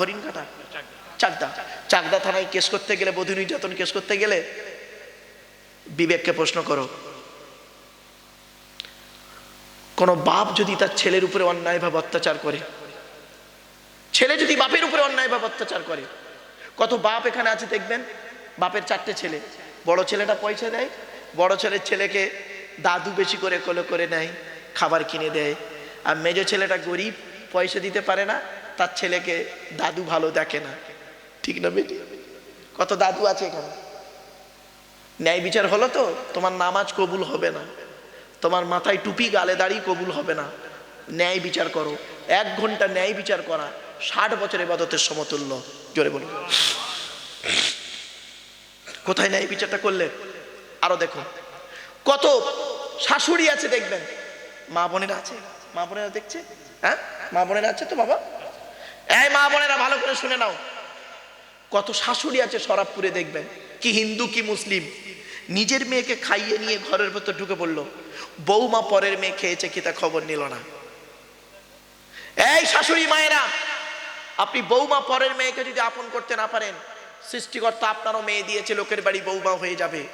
হরিণ কাটা চাকদা। চাকদা থানায় কেস করতে গেলে বধূ নির্যাতন কেস করতে গেলে বিবেককে প্রশ্ন করো। কোন বাপ যদি তার ছেলের উপরে অন্যায়ভাবে অত্যাচার করে ছেলে যদি বাপের উপরে অন্যায়ভাবে অত্যাচার করে কত বাপ এখানে আছে দেখবেন? বাপের চারটে ছেলে। বড় ছেলেটা পয়সা দেয় বড় ছেলের ছেলেকে দাদু বেশি করে কোলে করে নেয় খাবার কিনে দেয়। আর মেজো ছেলেটা গরিব পয়সা দিতে পারে না তার ছেলেকে দাদু ভালো দেখে না। ঠিক না বেটি? কত দাদু আছে এখানে? ন্যায় বিচার হলো তো, তোমার নামাজ কবুল হবে না। তোমার মাথায় টুপি, গালে দাঁড়িয়ে কবুল হবে না। ন্যায় বিচার করো। এক ঘণ্টা ন্যায় বিচার করা ষাট বছর এবাদতের সমতুল্য। জোরে বলুন। কোথায় ন্যায় বিচারটা করলে? আরও দেখো। কত শাশুড়ি আছে দেখবেন। মা বোনেরা আছে? মা বোনেরা দেখছে? হ্যাঁ? মা বোনেরা আছে তো বাবা? এই মা বোনেরা, ভালো করে শুনে নাও। কত শাশুড়ি আছে সরাবপুরে দেখবেন। কি হিন্দু, কি মুসলিম। নিজের মেয়েকে খাইয়ে নিয়ে ঘরের ভেতর ঢুকে পড়ল। বৌমা পরের মেয়ে খেয়েছে কি তা খবর নিল না। এই শাশুড়ি মায়েরা, আপনি বৌমা পরের মেয়েকে যদি আপন করতে না পারেন, সৃষ্টিকর্তা আপনারও মেয়ে দিয়েছে, লোকের বাড়ি বৌমা হয়ে যাবে।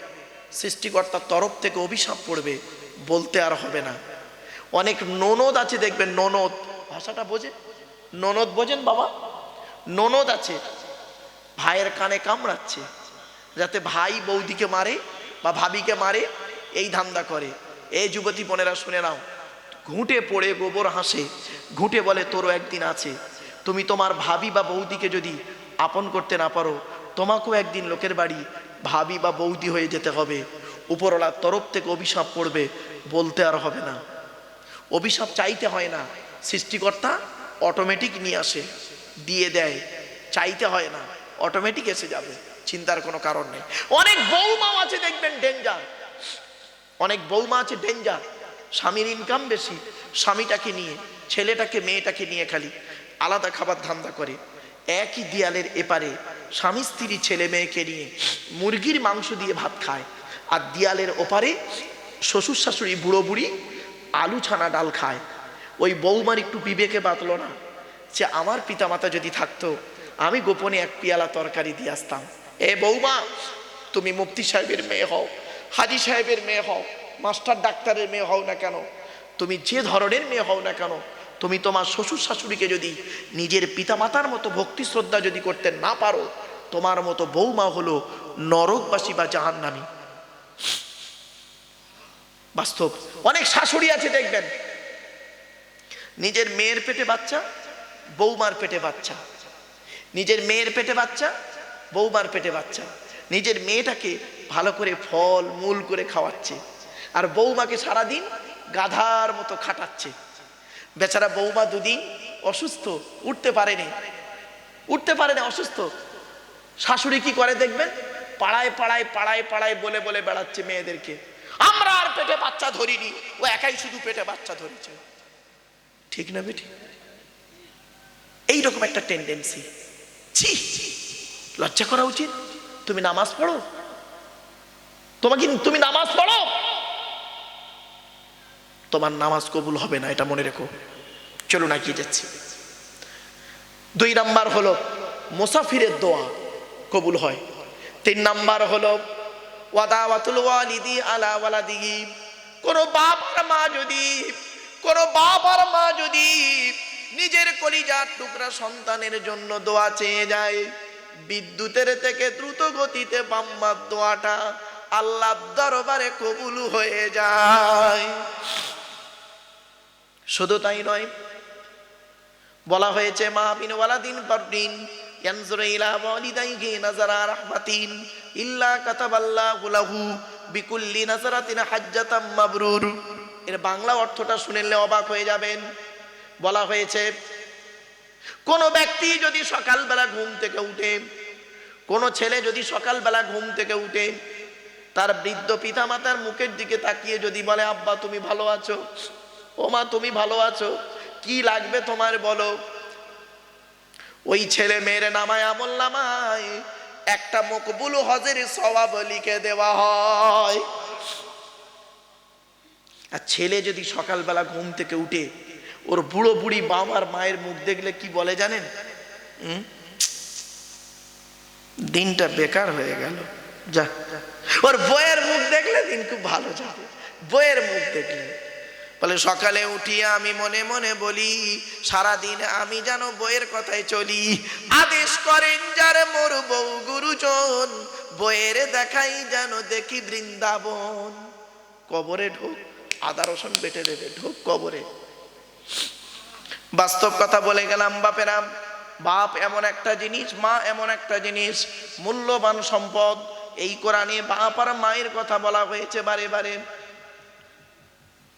সৃষ্টিকর্তার তরফ থেকে অভিশাপ পড়বে, বলতে আর হবে না। অনেক ননদ আছে দেখবেন, ননদ। ভাষাটা বোঝে? ননদ বোঝেন বাবা? ননদ আছে, ভাইয়ের কানে কামড়াচ্ছে, যাতে ভাই বৌদিকে মারে বা ভাবিকে মারে, এই ধান্দা করে। এই যুবতী বোনেরা শুনে নাও, ঘুঁটে পড়ে গোবর হাসে, ঘুঁটে বলে, তোরও একদিন আছে। তুমি তোমার ভাবি বা বৌদিকে যদি আপন করতে না পারো, তোমাকেও একদিন লোকের বাড়ি ভাবি বা বৌদি হয়ে যেতে হবে। উপরওয়ালার তরফ থেকে অভিশাপ পড়বে, বলতে আর হবে না। অভিশাপ চাইতে হয় না, সৃষ্টিকর্তা অটোমেটিক নিয়ে আসে, দিয়ে দেয়। চাইতে হয় না অটোমেটিক এসে যাবে, চিন্তার কোনো কারণ নেই। অনেক বৌমাও আছে, দেখবেন ডেঞ্জার অনেক বৌমা আছে ডেঞ্জার স্বামীর ইনকাম বেশি, স্বামীটাকে নিয়ে, ছেলেটাকে, মেয়েটাকে নিয়ে খালি আলাদা খাবার ধান্দা করে। একই দেয়ালের এপারে স্বামী, স্ত্রী, ছেলে, মেয়েকে নিয়ে মুরগির মাংস দিয়ে ভাত খায়। আর দেয়ালের ওপারে শ্বশুর, শাশুড়ি, বুড়ো, বুড়ি আলু ছানা, ডাল খায়। ওই বৌমার একটু বিবেকে বাতলো না যে আমার পিতামাতা যদি থাকতো, আমি গোপনে এক পিয়ালা তরকারি দিয়ে আসতাম। এ বৌমা, তুমি মুফতি সাহেবের মেয়ে হও, হাজি সাহেবের মেয়ে হও, মাস্টার ডাক্তারের মেয়ে হও না কেন? তুমি যে ধরনের মেয়ে হও না কেন? তুমি তোমার শ্বশুর শাশুড়িকে যদি নিজের পিতামাতার মতো ভক্তি শ্রদ্ধা যদি করতে না পারো, তোমার মতো বৌমা হলো নরকবাসী বা জাহান্নামী। বাস্তব। অনেক শাশুড়ি আছে, দেখবেন। নিজের মেয়ের পেটে বাচ্চা, বৌমার পেটে বাচ্চা। নিজের মেয়ের পেটে বাচ্চা, বৌমার পেটে বাচ্চা। নিজের মেয়েটাকে ভালো করে ফল, মূল করে খাওয়াচ্ছে। আর বৌমাকে সারাদিন গাধার মতো খাটাচ্ছে। বেচারা বৌমা দুদিন অসুস্থ, উঠতে পারেনি। উঠতে পারে না অসুস্থ। শাশুড়ি কি করে দেখবেন? পাড়ায় পাড়ায় পাড়ায় পাড়ায় বলে বলে বেড়াচ্ছে মেয়েদেরকে। আমরা আর পেটে বাচ্চা ধরিনি। ও একাই শুধু পেটে বাচ্চা ধরেছে। ঠিক না বেটি? এইরকম একটা টেন্ডেন্সি ছি, লজ্জা করা উচিত। তুমি নামাজ পড়ো। তোমাকে তুমি নামাজ পড়ো। তোমার নামাজ কবুল হবে না, এটা মনে রেখো। চলো না গিয়ে যাচ্ছি। দুই নাম্বার হলো মুসাফিরের দোয়া কবুল হয়। তিন নাম্বার হলো ওয়াদাওয়াতুল ওয়ালিদি আলা ওয়ালাদিহি। কোন বাপ আর মা যদি কোন বাপ আর মা যদি নিজের কলিজার টুকরা সন্তানের জন্য দোয়া চেয়ে যায়, বিদ্যুতের থেকে দ্রুত গতিতে বাম্মার দোয়াটা আল্লাহ দরবারে কবুল হয়ে যায়। শুধু তাই নয়, বলা হয়েছে, মা বিন ওয়ালাদিন পারদিন ইলা ওয়ালিদাইহি নাজারা রাহমাতিন, ইল্লা কাতাবাল্লাহু লাহু বিকুল্লি নাজারাতিন হাজ্জাতাম মাবরুর। এর বাংলা অর্থটা শুনলে অবাক হয়ে যাবেন। বলা হয়েছে, কোন ব্যক্তি যদি সকালবেলা ঘুম থেকে উঠে, কোন ছেলে যদি সকালবেলা ঘুম থেকে উঠে, তার বৃদ্ধ পিতামাতার মুখের দিকে তাকিয়ে যদি বলে, আব্বা, তুমি ভালো আছো? ও মা, তুমি ভালো আছো? কি লাগবে তোমার বলো? ওই ছেলে মেয়ের নামায় আমল নামায় একটা মকবুল হজের সবাব লিখে দেওয়া হয়। আর ছেলে যদি সকালবেলা ঘুম থেকে উঠে, ওর বুড়ো বুড়ি বাবার মায়ের মুখ দেখলে কি বলে জানেন? দিনটা বেকার হয়ে গেল। যা। ওর বইয়ের মুখ দেখলে দিন খুব ভালো যাবে। বইয়ের মুখ দেখলে। বলে, সকালে উঠিয়ে আমি মনে মনে বলি, সারাদিন আমি যেন বইয়ের কথায় চলি। আদেশ করেন যার মোর বউ গুরুজন, বইয়ের দেখাই যেন দেখি বৃন্দাবন। কবরে ঢোক। আদা রসুন বেটে দেবে, ঢোক কবরে। বাস্তব কথা বলে গেলাম, বাপেরা বাপ এমন একটা জিনিস, মা এমন একটা জিনিস, মূল্যবান সম্পদ। এই কোরআনে বাপ আর মায়ের কথা বলা হয়েছে বারে বারে।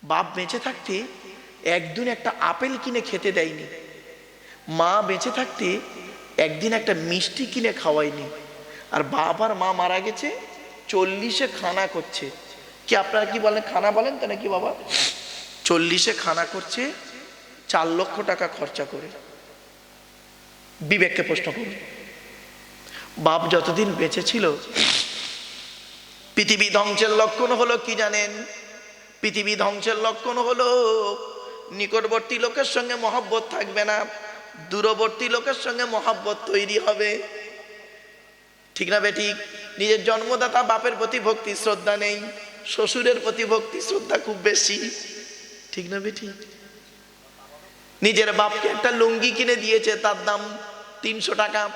বাপ বেঁচে থাকতে একদিন একটা আপেল কিনে খেতে দেয়নি। মা বেঁচে থাকতে একদিন একটা মিষ্টি কিনে খাওয়ায়নি। আর বাপ আর মা মারা গেছে, চল্লিশে খানা করছে। কি আপনারা কি বলেন, খানা বলেন তো নাকি বাবা? চল্লিশে খানা করছে, চার লক্ষ টাকা খরচা করে। বিবেককে প্রশ্ন করুন। বাপ যতদিন বেঁচে ছিল, পৃথিবী ধ্বংসের লক্ষণ হলো কি জানেন? পৃথিবী ধ্বংসের লক্ষণ হলো, নিকটবর্তী লোকের সঙ্গে মহব্বত থাকবে না, দূরবর্তী লোকের সঙ্গে মহব্বত তৈরি হবে। ঠিক না বেঠিক নিজের জন্মদাতা বাপের প্রতি ভক্তি, শ্রদ্ধা নেই। শ্বশুরের প্রতি ভক্তি শ্রদ্ধা খুব বেশি। ঠিক না বেঠিক নিজের বাপকে একটা লুঙ্গি কিনে দিয়েছে, তার দাম তিনশো টাকা।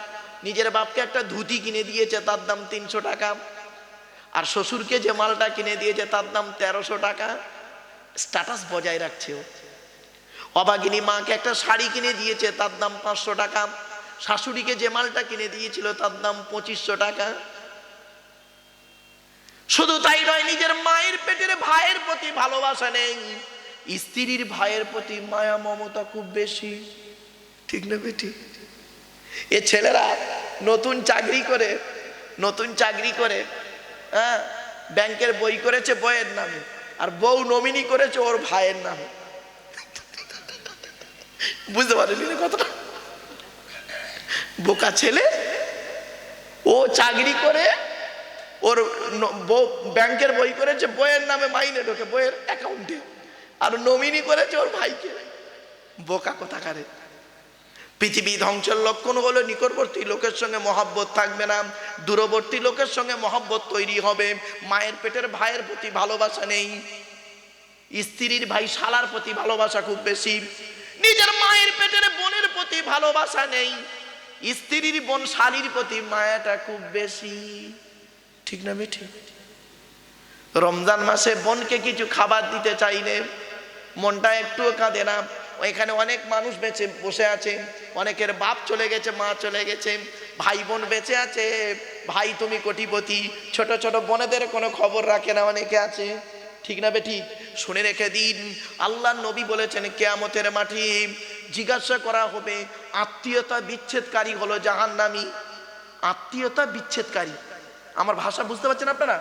নিজের বাপকে একটা ধুতি কিনে দিয়েছে, তার দাম তিনশো টাকা। আর শ্বশুরকে যে মালটা কিনে দিয়েছে, তার দাম তেরোশো টাকা। স্ট্যাটাস বজায় রাখছে ও। অবাগিনী মাকে একটা শাড়ি কিনে দিয়েছে, তার দাম পাঁচশো টাকা। শাশুড়িকে যে মালটা কিনে দিয়েছিল, তার দাম পঁচিশশো টাকা। শুধু তাই নয়, নিজের মায়ের পেটের ভাইয়ের প্রতি ভালোবাসা নেই। স্ত্রীর ভাইয়ের প্রতি মায়া, মমতা খুব বেশি। ঠিক না বেটি? এ ছেলেরা নতুন চাকরি করে, নতুন চাকরি করে হ্যাঁ? ব্যাংকের বই করেছে বইয়ের নামে, আর বউ নমিনি করেছে ওর ভাইয়ের নামে। বুঝতে পারলি না কথাটা? বোকা ছেলে? ও চাকরি করে ওর বউ ব্যাংকের বই করেছে, বইয়ের নামে মাইনে ঢোকে, বইয়ের অ্যাকাউন্টে আর নমিনি করেছে ওর ভাইকে। বোকা কোথাকারে। পৃথিবী ধ্বংসের লক্ষণ হলো নিকটবর্তী লোকের সঙ্গে মহাব্বত থাকবে না, দূরবর্তী লোকের সঙ্গে মহাব্বত তৈরি হবে, মায়ের পেটের ভাইয়ের প্রতি ভালোবাসা নেই, স্ত্রীর ভাই শালার প্রতি ভালোবাসা খুব বেশি, নিজের মায়ের পেটের বোনের প্রতি ভালোবাসা নেই, স্ত্রীর বোন শালির প্রতি মায়াটা খুব বেশি। ঠিক না বেঠি রমজান মাসে বোনকে কিছু খাবার দিতে চাইলে মনটা একটুও কাঁদে না। এখানে অনেক মানুষ বেঁচে, বসে আছে। অনেকের বাপ চলে গেছে, মা চলে গেছে। ভাই বোন বেঁচে আছে। ভাই তুমি কোটিপতি। ছোট ছোট বোনেদের কোনো খবর রাখে না অনেকে আছে। ঠিক না বেটি শুনে রেখে দিন। আল্লাহ নবী বলেছেন, কেয়ামতের মাঠে জিজ্ঞাসা করা হবে, আত্মীয়তা বিচ্ছেদকারী হলো জাহান্নামী। আত্মীয়তা বিচ্ছেদকারী। আমার ভাষা বুঝতে পারছেন আপনারা?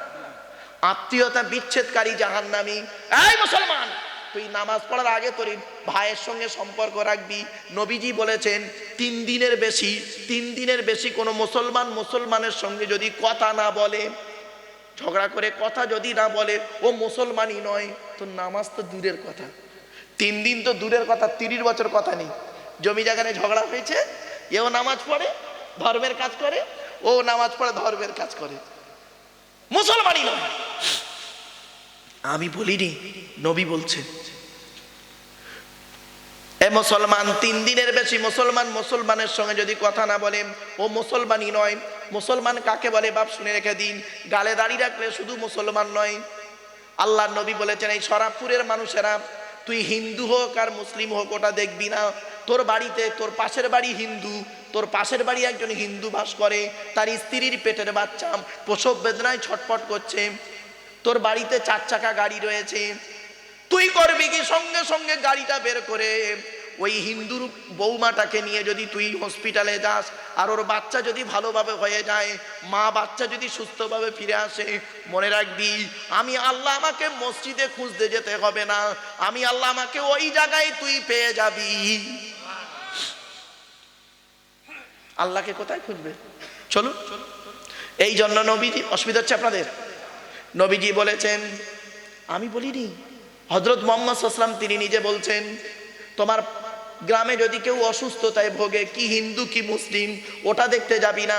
আত্মীয়তা বিচ্ছেদকারী জাহান্নামী। এই মুসলমান, তুই নামাজ পড়ার আগে তোর ভাইয়ের সঙ্গে সম্পর্ক রাখবি। নবীজি বলেছেন, তিন দিনের বেশি, তিন দিনের বেশি কোনো মুসলমান মুসলমানের সঙ্গে যদি কথা না বলে, ঝগড়া করে কথা যদি না বলে, ও মুসলমানই নয়। তো নামাজ তো দূরের কথা। তিন দিন তো দূরের কথা, তিরিশ বছর কথা নেই। জমি জায়গায় ঝগড়া হয়েছে, এও নামাজ পড়ে, ধর্মের কাজ করে ও নামাজ পড়ে ধর্মের কাজ করে। মুসলমানই নয়। আমি বলিনি, নবী বলছে এ মুসলমান, তিন দিনের বেশি মুসলমান মুসলমানের সঙ্গে যদি কথা না বলে, ও মুসলমানই নয়। মুসলমান কাকে বলে বাপ শুনে রেখে দিন। গালে দাঁড়িয়ে রাখলে শুধু মুসলমান নয়। আল্লাহ নবী বলেছেন, এই সরাবপুরের মানুষেরা, তুই হিন্দু হোক আর মুসলিম হোক, ওটা দেখবি না। তোর বাড়িতে, তোর পাশের বাড়ি হিন্দু। তোর পাশের বাড়ি একজন হিন্দু বাস করে, তার স্ত্রীর পেটের বাচ্চা, প্রসব বেদনায় ছটপট করছে, তোর বাড়িতে চার চাকা গাড়ি রয়েছে। তুই করবি কি? সঙ্গে সঙ্গে গাড়িটা বের করে। ওই হিন্দুর বৌমাটাকে নিয়ে যদি তুই হসপিটালে যাস, আর ওর বাচ্চা যদি ভালোভাবে হয়ে যায়, মা বাচ্চা যদি সুস্থভাবে ফিরে আসে, মনে রাখবি, আমি আল্লাহ আমাকে মসজিদে খুঁজতে যেতে হবে না। আমি আল্লাহ আমাকে ওই জায়গায় তুই পেয়ে যাবি। আল্লাহকে কোথায় খুঁজবে? চলুন। এই জন্য নবীজি, অসুবিধা হচ্ছে আপনাদের? নবীজি বলেছেন, আমি বলিনি হজরত মোহাম্মদ সাল্লাম তিনি নিজে বলছেন, তোমার গ্রামে যদি কেউ অসুস্থতায় ভোগে, কি হিন্দু, কি মুসলিম, ওটা দেখতে যাবি না।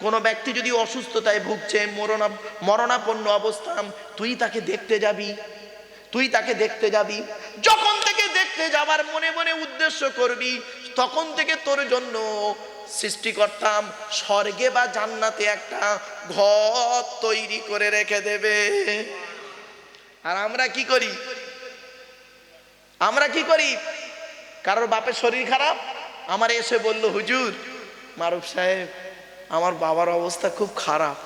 কোনো ব্যক্তি যদি অসুস্থতায় ভুগছে, মরণা, মরণাপন্ন অবস্থা, তুই তাকে দেখতে যাবি। তুই তাকে দেখতে যাবি। যখন থেকে দেখতে যাবার মনে মনে উদ্দেশ্য করবি, তখন থেকে তোর জন্য সৃষ্টি করতাম স্বর্গে বা জান্নাতে একটা ঘর তৈরি করে রেখে দেবে। আর আমরা কি করি? আমরা কি করি? কারোর বাপের শরীর খারাপ? আমার এসে বলল, হুজুর, মারুফ সাহেব, আমার বাবার অবস্থা খুব খারাপ।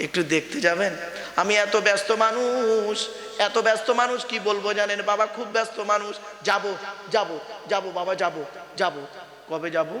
একটু দেখতে যাবেন? আমি এত ব্যস্ত মানুষ, এত ব্যস্ত মানুষ, কি বলব জানেন? বাবা খুব ব্যস্ত মানুষ। যাব যাব যাব, বাবা, যাব যাব। কবে যাব?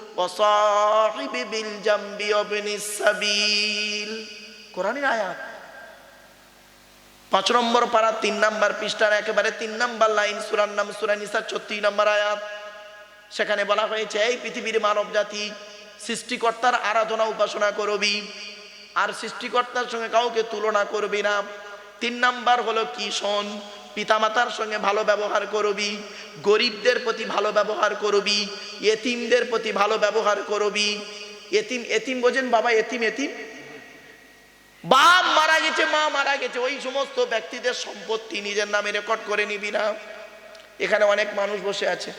وصاحب بالجنب وابن السبيل কোরআনের আয়াত পাঁচ নম্বর পাড়া তিন নম্বর পৃষ্ঠার একেবারে তিন নম্বর লাইন সুরার নাম সুরা নিসা ছত্রিশ নম্বর আয়াত সেখানে বলা হয়েছে এই পৃথিবীর মানব জাতি সৃষ্টিকর্তার আরাধনা উপাসনা করবি আর সৃষ্টিকর্তার সঙ্গে কাউকে তুলনা করবি না তিন নাম্বার হলো কি শোন পিতামাতার সঙ্গে ভালো ব্যবহার করবি গরিবদের প্রতি ভালো ব্যবহার করবি এতিমদের প্রতি ভালো ব্যবহার করবি এতিম এতিম বোঝেন বাবা, এতিম এতিম। বাপ মারা গেছে, মা মারা গেছে, ওই সমস্ত ব্যক্তিদের সম্পত্তি নিজের নামে রেকর্ড করে নিবি না। এখানে অনেক মানুষ বসে আছে।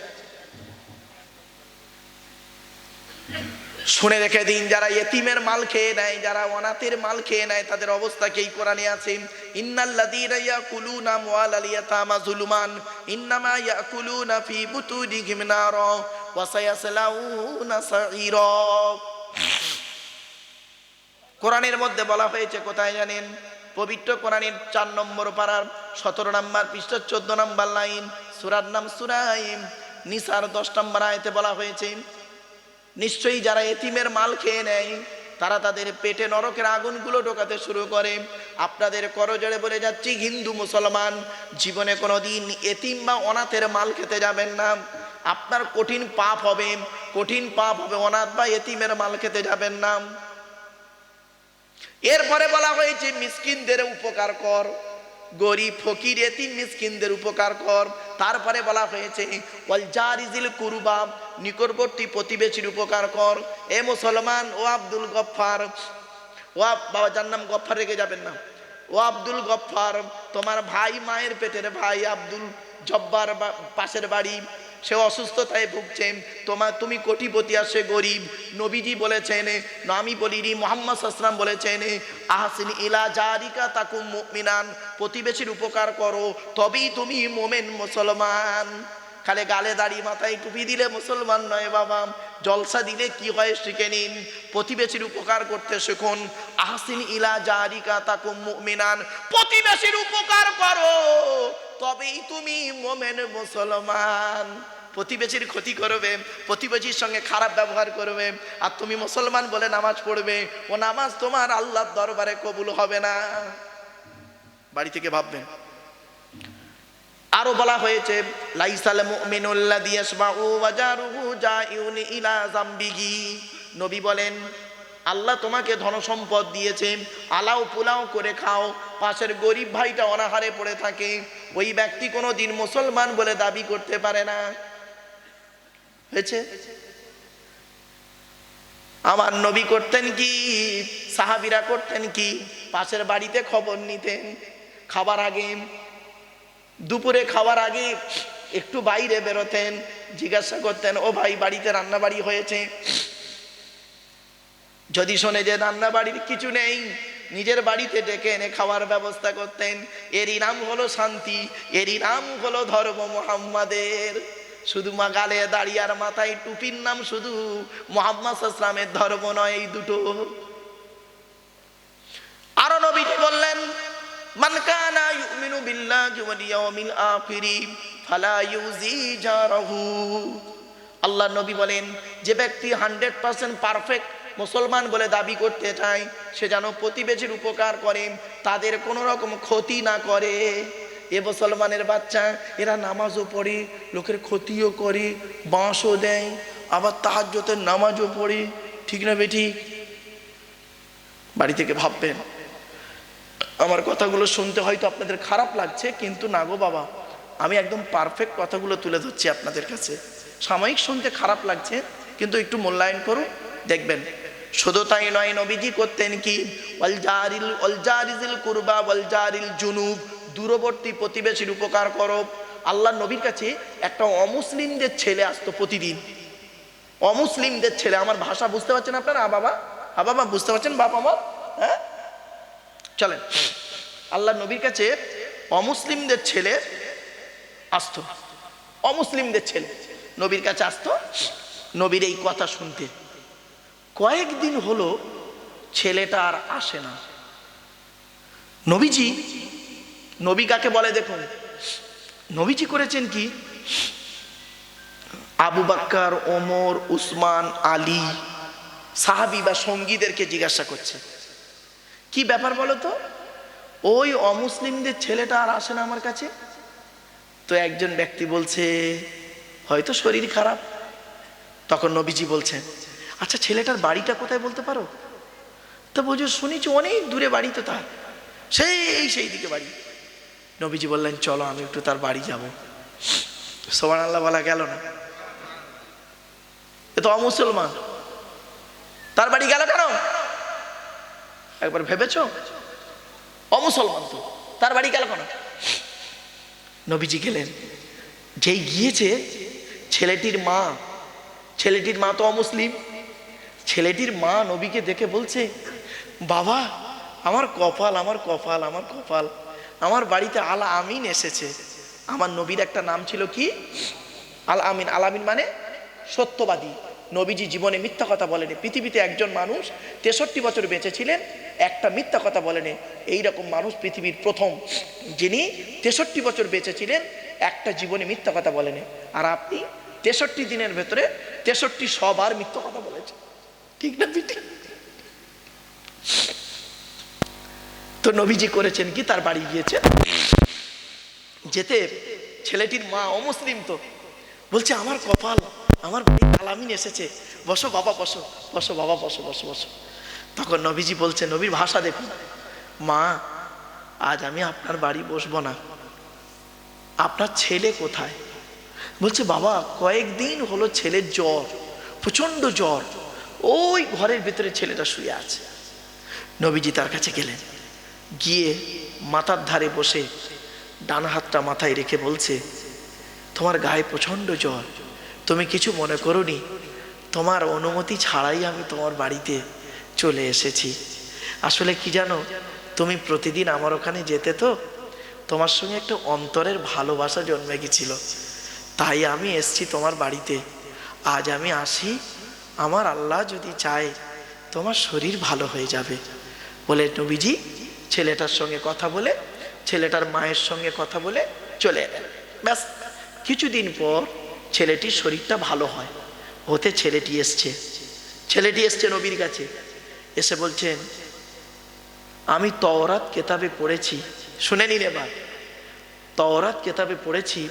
শুনে রেখে দিন, যারা এতিমের মাল খেয়ে নেয়, যারা অনাথের মাল খেয়ে নেয়, তাদের অবস্থা কি কোরআনে আছে? ইন্নাল্লাযীনা ইয়াকুলুনা আমওয়ালাল ইয়াতামা ইন্নামা ইয়াকুলুনা ফি বুতুনিহিম নারা। কোরআনের মধ্যে বলা হয়েছে, কোথায় জানেন? পবিত্র কোরআনের চার নম্বর পাড়ার সতেরো নম্বর পৃষ্ঠা চোদ্দ নম্বর লাইন, সুরার নাম সুরাইম। নিসার দশ নম্বর আয়তে বলা হয়েছে, নিশ্চয়ই যারা এতিমের মাল খেয়ে নেয়, তারা তাদের পেটে নরকের আগুনগুলো ঢোকাতে শুরু করে। আপনাদের করজোড়ে বলে যাচ্ছি, হিন্দু মুসলমান, জীবনে কোনো দিন এতিম বা অনাথের মাল খেতে যাবেন না। আপনার কঠিন পাপ হবে, কঠিন পাপ হবে। অনাথ বা এতিমের মাল খেতে যাবেন না। এরপরে বলা হয়েছে, মিসকিনদের উপকার কর, গরিব, ফকির, এতিম মিসকিনদের উপকার কর। তারপরে বলা হয়েছে, ওয়াল জারিজিল কুরবা, নিকটবর্তী প্রতিবেশীর উপকার কর। এ মুসলমান, ও আব্দুল গফফার, ও বাবা যার নাম গফফার রেখে যাবেন না। ও আব্দুল গফফার, তোমার ভাই মায়ের পেটের ভাই আব্দুল জব্বার পাশের বাড়ি সে অসুস্থতায় ভুগছে তোমার তুমি কোটিপতি, আর সে গরিব। নবীজি বলেছেন আমি বলিনি, মোহাম্মদ আসলাম বলেছেন, আহসিন ইলা জারিকা তাকুম মুমিনান, প্রতিবেশীর উপকার করো, তবেই তুমি মোমেন মুসলমান। খালে গালে দাড়ি, মাথায় টুপি দিলে মুসলমান নয় বাবা। জলসা দিলে কি হয় শিখে নিন। প্রতিবেশীর উপকার করতে শিখুন। আহসিন ইলা জারিকা তাকুম মুমিনান, প্রতিবেশীর উপকার করো। তবেই তুমি মোমেন মুসলমান। প্রতিবেশীর ক্ষতি করবে, প্রতিবেশীর সঙ্গে খারাপ ব্যবহার করবে, আর তুমি মুসলমান বলে নামাজ পড়বে, ও নামাজ তোমার আল্লাহর দরবারে কবুল হবে না। বাড়ি থেকে ভাববেন। আরও বলা হয়েছে, লাইসাল মুমিনুল্লাযী ইয়াসমাউ ওয়া জারুহু জাইউন ইলা জামবিহি। নবী বলেন আল্লাহ তোমাকে ধন সম্পদ দিয়েছে। আলাও পোলাও করে খাও। পাশের গরিব ভাইটা অনাহারে পড়ে থাকে। ওই ব্যক্তি কোনো দিন মুসলমান বলে দাবি করতে পারে না। হয়েছে? আমার নবী করতেন কি? সাহাবিরা করতেন কি? পাশের বাড়িতে খবর নিতেন। খাবার আগে, দুপুরে খাওয়ার আগে একটু বাইরে বেরোতেন। জিজ্ঞাসা করতেন, ও ভাই, বাড়িতে রান্না বাড়ি হয়েছে? যদি শোনে যে রান্না বাড়ির কিছু নেই, নিজের বাড়িতে ডেকে এনে খাওয়ার ব্যবস্থা করতেন। এরই নাম হলো শান্তি, এরই নাম হলো ধর্ম মোহাম্মদের। শুধু মা গালে দাড়ি মাথায় টুপির নাম শুধু মোহাম্মদ ইসলামের ধর্ম নয়, এই দুটো। আরও নবীজি বললেন আল্লাহ নবী বলেন, যে ব্যক্তি হান্ড্রেড পারফেক্ট মুসলমান বলে দাবি করতে চায় সে যেন প্রতিবেশীর উপকার করে, তাদের কোনো রকম ক্ষতি না করে। এ মুসলমানের বাচ্চা, এরা নামাজও পড়ে, লোকের ক্ষতিও করে, বাঁশও দেয়, আবার তাহাজ্যতের নামাজও পড়ে। ঠিক না বেঠি? বাড়ি থেকে ভাববেন। আমার কথাগুলো শুনতে হয়তো আপনাদের খারাপ লাগছে, কিন্তু না গো বাবা, আমি একদম পারফেক্ট কথাগুলো তুলে ধরছি আপনাদের কাছে। সাময়িক শুনতে খারাপ লাগছে, কিন্তু একটু মূল্যায়ন করুন, দেখবেন। শুধু তাই নয় নবীজি করতেন কি? কুরবা জুনুব। দূরবর্তী প্রতিবেশীর উপকার করো। আল্লাহ নবীর কাছে একটা অমুসলিমদের ছেলে আসতো প্রতিদিন। অমুসলিমদের ছেলে, আমার ভাষা বুঝতে পারছেন আপনারা? বাবা, আ বাবা, বুঝতে পারছেন? বাবা মা হ্যাঁ? চলেন। আল্লাহ নবীর কাছে অমুসলিমদের ছেলে আসতো। অমুসলিমদের ছেলে। নবীর কাছে আসতো। নবীর এই কথা শুনতে। কয়েকদিন হলো ছেলেটা আর আসে না। নবীজি, নবী কাকে বলে দেখুন? নবীজি করেছেন কি? আবু বাক্কার, ওমর, উসমান, আলী, সাহাবি বা সঙ্গীদেরকে জিজ্ঞাসা করছে। কি ব্যাপার বলো তো ওই অমুসলিমদের ছেলেটা আর আসে না আমার কাছে। তো একজন ব্যক্তি বলছে, হয়তো শরীর খারাপ। তখন নবীজি বলছেন আচ্ছা ছেলেটার বাড়িটা কোথায় বলতে পারো? তো বলছো শুনেছি অনেক দূরে বাড়ি তো তার। সেই সেই দিকে বাড়ি। নবীজি বললেন, চলো, আমি একটু তার বাড়ি যাব। সোমান আল্লাহ বলা গেল না। এ তো অমুসলমান। তার বাড়ি গেল কেন? একবার ভেবেছ? অমুসলমান তো। তার বাড়ি গেল কেন? নবীজি গেলেন। যেই গিয়েছে, ছেলেটির মা ছেলেটির মা তো অমুসলিম। ছেলেটির মা নবীকে দেখে বলছে, বাবা, আমার কপাল আমার কপাল আমার কপাল, আমার বাড়িতে আল আমিন এসেছে। আমার নবীর একটা নাম ছিল কি? আল আমিন। আল আমিন মানে সত্যবাদী। নবীজি জীবনে মিথ্যা কথা বলেনি। পৃথিবীতে একজন মানুষ তেষট্টি বছর বেঁচে ছিলেন একটা মিথ্যা কথা বলেনি। এইরকম মানুষ পৃথিবীর প্রথম যিনি তেষট্টি বছর বেঁচে ছিলেন একটা জীবনে মিথ্যা কথা বলেনি। আর আপনি তেষট্টি দিনের ভেতরে তেষট্টি সবার মিথ্যা কথা বলেছেন। ঠিক না পিটি তো নবীজি করেছেন কি? তার বাড়ি গিয়েছে। যেতে ছেলেটির মা অমুসলিম তো। বলছে, আমার কপাল, আমার বাড়ি কালামিন এসেছে। বসো বাবা, বসো বসো বাবা, বসো বসো বসো। তখন নবীজি বলছে, নবীর ভাষা দেখুন। মা, আজ আমি আপনার বাড়ি বসবো না। আপনার ছেলে কোথায়? বলছে, বাবা, কয়েকদিন হলো ছেলের জ্বর প্রচণ্ড জ্বর। ওই ঘরের ভিতরে ছেলেটা শুয়ে আছে। নবীজি তার কাছে গেলেন। গিয়ে মাথার ধারে বসে ডান হাতটা মাথায় রেখে বলছে, তোমার গায়ে প্রচণ্ড জ্বর। তুমি কিছু মনে করনি? তোমার অনুমতি ছাড়াই আমি তোমার বাড়িতে চলে এসেছি। আসলে কি জানো, তুমি প্রতিদিন আমার ওখানে যেতে তো? তোমার সঙ্গে একটা অন্তরের ভালোবাসা জন্মে গেছিল। তাই আমি এসছি তোমার বাড়িতে। আজ আমি আসি আমার আল্লাহ যদি চায়, তোমার শরীর ভালো হয়ে যাবে। বলে নবীজি ছেলেটার সঙ্গে কথা বলে, ছেলেটার মায়ের সঙ্গে কথা বলে চলে ব্যাস, কিছুদিন পর ছেলেটির শরীরটা ভালো হয়। হতে ছেলেটি এসছে। ছেলেটি এসছে নবীর কাছে। এসে বলছেন আমি তওরাত কেতাবে পড়েছি। শুনে নিন এবার। তওরাত কেতাবে পড়েছি।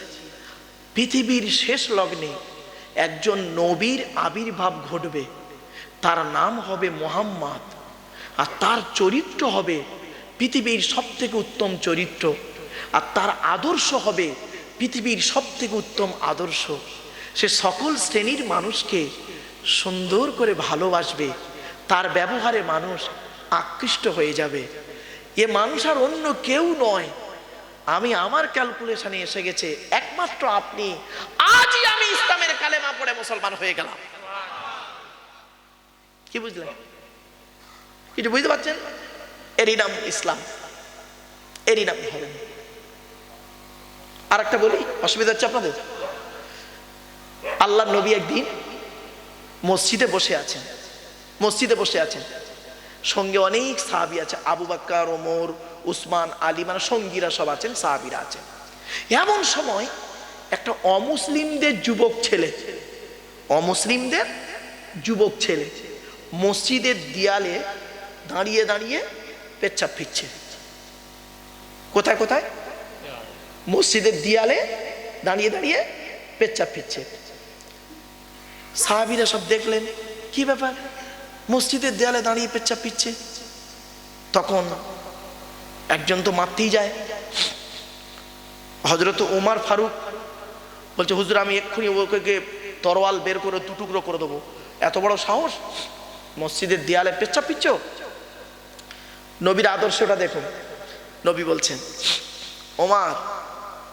পৃথিবীর শেষ লগ্নে একজন নবীর আবির্ভাব ঘটবে। তার নাম হবে মোহাম্মদ। আর তার চরিত্র হবে পৃথিবীর সব থেকে উত্তম চরিত্র। আর তার আদর্শ হবে পৃথিবীর সব থেকে উত্তম আদর্শ। সে সকল শ্রেণির মানুষকে সুন্দর করে ভালোবাসবে। তার ব্যবহারে মানুষ আকৃষ্ট হয়ে যাবে। এ মানুষ আর অন্য কেউ নয় আমি আমার ক্যালকুলেশনে এসে গেছে, একমাত্র আপনি, আজই আমি ইসলামের কালেমা পড়ে মুসলমান হয়ে গেলাম। কি বুঝলেন? কিছু বুঝতে পারছেন? এরই নাম ইসলাম, এরই নাম ধর্ম। আর একটা বলি, অসুবিধা হচ্ছে আপনাদের? আল্লাহ নবী একদিন মসজিদে বসে আছেন, মসজিদে বসে আছেন। সঙ্গে অনেক সাহাবি আছে, আবু বাক্কার ওমর, উসমান, আলী মানে সঙ্গীরা সব আছেন, সাহাবিরা আছেন। এমন সময় একটা অমুসলিমদের যুবক ছেলে, অমুসলিমদের যুবক ছেলে মসজিদের দিয়ালে দাঁড়িয়ে দাঁড়িয়ে পেচ্ছাপ ফিরছে। কোথায় কোথায়? মসজিদের দিয়ালে দাঁড়িয়ে দাঁড়িয়ে পেচ্ছাপ ফিরছে। সাহাবিরা সব দেখলেন, কি ব্যাপার? মসজিদের দেয়ালে দাঁড়িয়ে পেচ্ছাপ ফিরছে তখন একজন তো মারতেই যায়। হজরত ওমার ফারুক বলছে, হুজুর, আমি এক্ষুনি ওকে তরোয়াল বের করে দু টুকরো করে দেবো। এত বড় সাহস? মসজিদের দেয়ালে পেচ্ছাপ পিচ্ছ? নবীর আদর্শটা দেখুন। নবী বলছেন, ওমার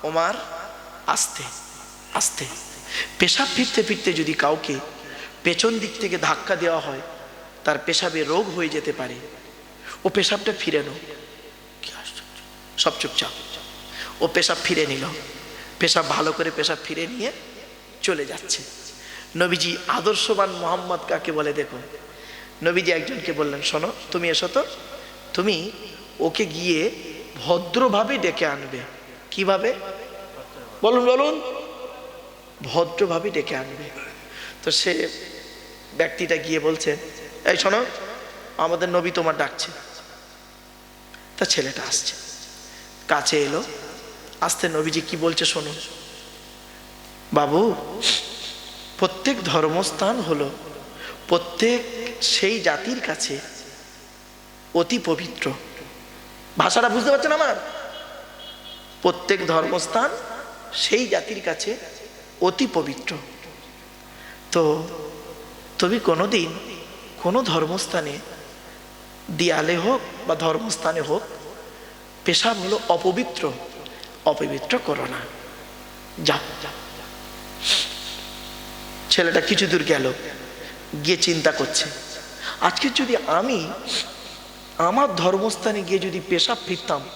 ওমার, আস্তে আস্তে। পেশাব ফিরতে ফিরতে যদি কাউকে পেছন দিক থেকে ধাক্কা দেওয়া হয় তার পেশাবে রোগ হয়ে যেতে পারে। ও পেশাবটা ফিরে নো সব চুপচাপ। ও পেশাব ফিরে নিল। পেশাব ভালো করে পেশাব ফিরে নিয়ে চলে যাচ্ছে। নবীজি আদর্শবান মোহাম্মদ কাকে বলে দেখো নবীজি একজনকে বললেন, শোনো, তুমি এসো তো। তুমি ওকে গিয়ে ভদ্রভাবে ডেকে আনবে। কীভাবে? বলুন বলুন। ভদ্রভাবে ডেকে আনবে। তো সে ব্যক্তিটা গিয়ে বলছে এই শোনো, আমাদের নবী তোমার ডাকছে। তা ছেলেটা আসছে। কাছে এলো। আসতে নবীজি কি বলছে শোনো। বাবু, প্রত্যেক ধর্মস্থান হলো, প্রত্যেক সেই জাতির কাছে অতি পবিত্র। ভাষাটা বুঝতে পারছেন আমার? প্রত্যেক ধর্মস্থান সেই জাতির কাছে অতি পবিত্র। তো, তুমি কোনোদিন কোনো ধর্মস্থানে দেয়ালে হোক বা ধর্মস্থানে হোক পেশাব হলো অপবিত্র অপবিত্র করো না। যাও। ছেলেটা কিছু দূর গেল, গিয়ে চিন্তা করছে। আজকে যদি আমি আমার ধর্মস্থানে গিয়ে যদি পেশাব ফিরতাম,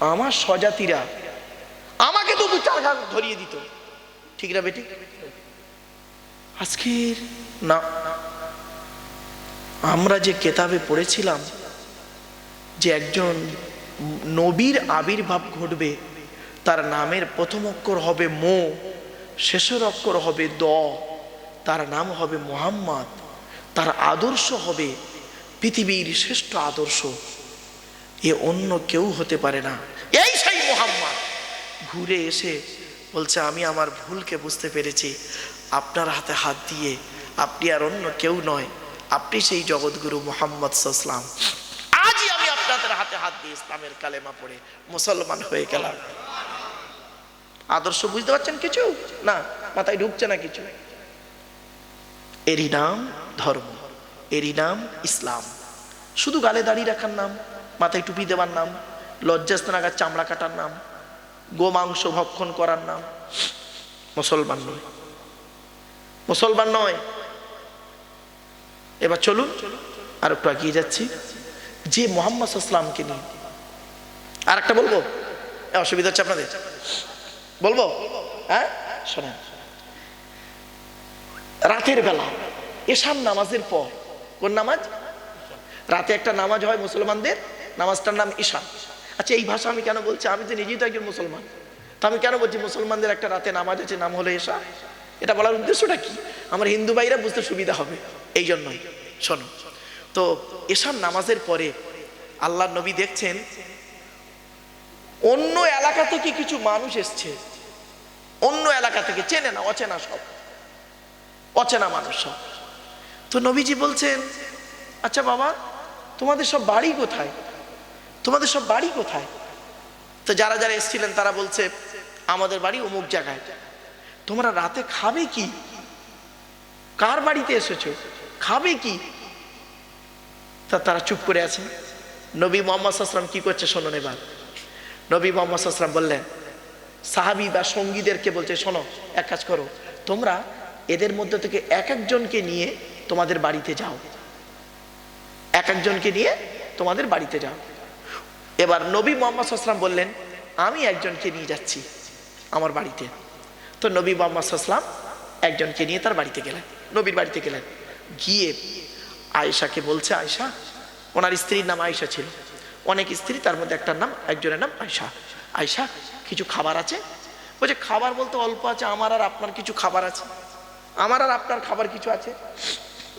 আমার স্বজাতিরা আমাকে তো দু চার ঘাট ধরিয়ে দিত। ঠিক না বেটি? আজকের না। আমরা যে কেতাবে পড়েছিলাম যে একজন নবীর আবির্ভাব ঘটবে, তার নামের প্রথম অক্ষর হবে মো, শেষের অক্ষর হবে দ, তার নাম হবে মোহাম্মদ, তার আদর্শ হবে পৃথিবীর শ্রেষ্ঠ আদর্শ। এ অন্য কেউ হতে পারে না। এই সেই মোহাম্মদ। ঘুরে এসে বলছে, আমি আমার ভুলকে বুঝতে পেরেছি। আপনার হাতে হাত দিয়ে আপনি আর অন্য কেউ নয়। আপনি সেই জগৎগুরু মোহাম্মদ সাল্লাম আজই আমি আপনাদের হাতে হাত দিয়ে ইসলামের কালেমা পড়ে মুসলমান হয়ে গেলাম। আদর্শ বুঝতে পারছেন কিছু? না, মাথায় ঢুকছে না কিছু? এরই নাম ধর্ম, এরই নাম ইসলাম। শুধু গালে দাড়ি রাখার নাম, মাথায় টুপি দেওয়ার নাম লজ্জাস্তানাগার চামড়া কাটার নাম, গোমাংস ভক্ষণ করার নাম। মুসলমান নয়। মুসলমান নয় এবার চলুন আর একটু এগিয়ে যাচ্ছি। যে মোহাম্মদ ইসলামকে নিয়ে। আর একটা বলব অসুবিধা হচ্ছে আপনাদের? বলব? হ্যাঁ? শোনেন। রাতের বেলা এশান নামাজের পর, কোন নামাজ? রাতে একটা নামাজ হয় মুসলমানদের, নামাজটার নাম ঈশান আচ্ছা এই ভাষা আমি কেন বলছি? আমি তো নিজেই তো একজন মুসলমান। তো আমি কেন বলছি মুসলমানদের একটা রাতে নামাজ আছে, নাম হলো এশা এটা বলার উদ্দেশ্যটা কি? আমার হিন্দু ভাইরা বুঝতে সুবিধা হবে। এই জন্যই। শোনো, তো এসব নামাজের পরে আল্লাহ নবী দেখছেন, অন্য এলাকা থেকে কিছু মানুষ এসছে। অন্য এলাকা থেকে, চেনে না, অচেনা সব। অচেনা মানুষ সব। তো নবীজি বলছেন আচ্ছা বাবা, তোমাদের সব বাড়ি কোথায়? তোমাদের সব বাড়ি কোথায়? তো যারা যারা এসেছিলেন তারা বলছে, আমাদের বাড়ি অমুক জায়গায়। তোমরা রাতে খাবে কি? কার বাড়িতে এসেছ? খাবে কি? তা তারা চুপ করে আছে। নবী মোহাম্মদ আসলাম কি করছে শোনুন এবার। নবী মোহাম্মদ আসলাম বললেন, সাহাবি বা সঙ্গীদেরকে বলছে, শোনো, এক কাজ করো, তোমরা এদের মধ্যে থেকে এক একজনকে নিয়ে তোমাদের বাড়িতে যাও। এক একজনকে নিয়ে তোমাদের বাড়িতে যাও। এবার নবী মোহাম্মদ আসলাম বললেন, আমি একজনকে নিয়ে যাচ্ছি আমার বাড়িতে। তো নবী মোহাম্মদ আসলাম একজনকে নিয়ে তার বাড়িতে গেলেন, নবীর বাড়িতে গেলেন। গিয়ে আয়েশাকে বলছে, আয়েশা, ওনার স্ত্রীর নাম আয়েশা ছিল। অনেক স্ত্রী, তার মধ্যে একটার নাম, একজনের নাম আয়েশা। আয়েশা, কিছু খাবার আছে? বলছে, খাবার বলতে অল্প আছে, আমার আর আপনার কিছু খাবার আছে। আমার আর আপনার খাবার কিছু আছে?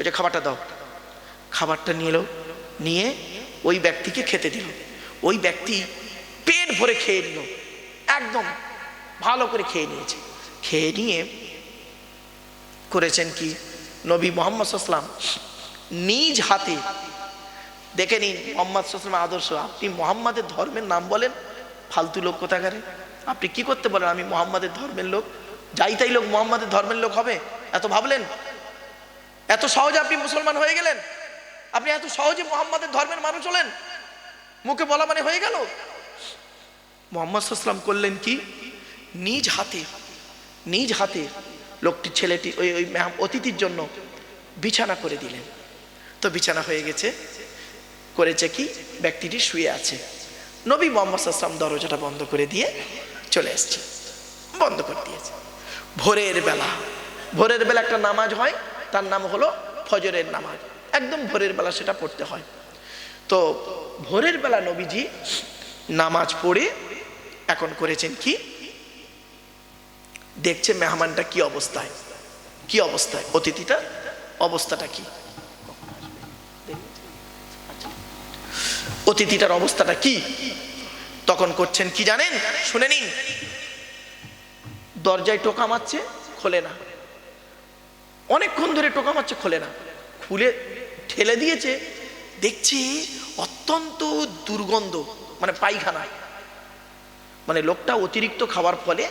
যে খাবারটা দাও। খাবারটা নিয়ে এলো, নিয়ে ওই ব্যক্তিকে খেতে দিল। ওই ব্যক্তি পেট ভরে খেয়ে নিল। একদম ভালো করে খেয়ে নিয়েছে। খেয়ে নিয়ে করেছেন কি? নবী মোহাম্মদ সাল্লাম নিজ হাতে দেখে নিন মোহাম্মদ সাল্লাম আদর্শ। আপনি মোহাম্মদের ধর্মের নাম বলেন, ফালতু লোক কোথাকারে? আপনি কি করতে বলেন আমি মোহাম্মদের ধর্মের লোক? যাই তাই লোক মোহাম্মদের ধর্মের লোক হবে? এত ভাবলেন? এত সহজে আপনি মুসলমান হয়ে গেলেন? আপনি এত সহজে মোহাম্মদের ধর্মের মানুষ হলেন? মুখে বলা মানে হয়ে গেল? মোহাম্মদ সাল্লাম করলেন কি? নিজ হাতে নিজ হাতে লোকটি ছেলেটি, ওই ওই মেহম- অতিথির জন্য বিছানা করে দিলেন। তো বিছানা হয়ে গেছে, করেছে কি? ব্যক্তিটি শুয়ে আছে। নবী মোহাম্মদ সাল্লাম দরজাটা বন্ধ করে দিয়ে চলে এসছে। বন্ধ করে দিয়েছে। ভোরের বেলা ভোরের বেলা একটা নামাজ হয়, তার নাম হলো ফজরের নামাজ। একদম ভোরের বেলা সেটা পড়তে হয়। তো ভোরের বেলা নবীজি নামাজ পড়ে এখন করেছেন কি? দেখছে মেহমানটা কি অবস্থায়? কি অবস্থায়? অতিথিটা অবস্থাটা কি? অতিথিটার অবস্থাটা কি? তখন করছেন কি জানেন? শুনে নিন। দরজায় টোকা মারছে, খোলে না। অনেকক্ষণ ধরে টোকা মারছে, খোলে না। খুলে ঠেলে দিয়েছে, দেখছি অত্যন্ত দুর্গন্ধ মানে পায়খানা। মানে লোকটা অতিরিক্ত খাওয়ার ফলে